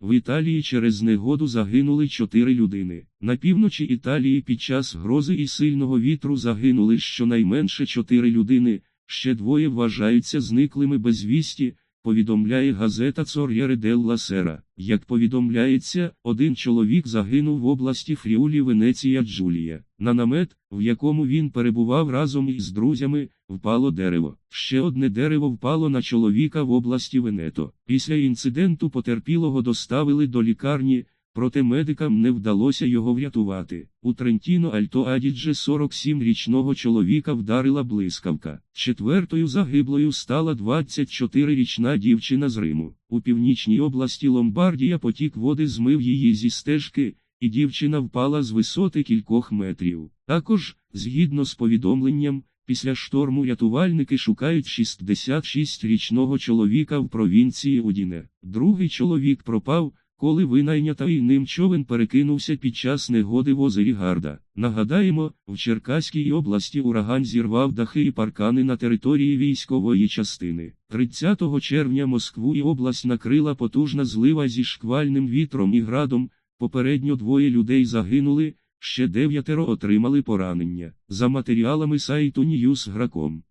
В Італії через негоду загинули чотири людини. На півночі Італії під час грози і сильного вітру загинули щонайменше чотири людини, ще двоє вважаються зниклими безвісті, повідомляє газета Цор'єре делла Сера. Як повідомляється, один чоловік загинув в області Фріулі Венеція Джулія. На намет, в якому він перебував разом із друзями, впало дерево. Ще одне дерево впало на чоловіка в області Венето. Після інциденту потерпілого доставили до лікарні, проте медикам не вдалося його врятувати. У Трентіно Альто Адідже 47-річного чоловіка вдарила блискавка. Четвертою загиблою стала 24-річна дівчина з Риму. У північній області Ломбардія потік води змив її зі стежки, і дівчина впала з висоти кількох метрів. Також, згідно з повідомленням, після шторму рятувальники шукають 66-річного чоловіка в провінції Удіне. Другий чоловік пропав, коли винайнятий ним човен перекинувся під час негоди в озері Гарда. Нагадаємо, в Черкаській області ураган зірвав дахи і паркани на території військової частини. 30 червня Москву і область накрила потужна злива зі шквальним вітром і градом, попередньо двоє людей загинули, ще дев'ятеро отримали поранення. За матеріалами сайту Newsgrakом.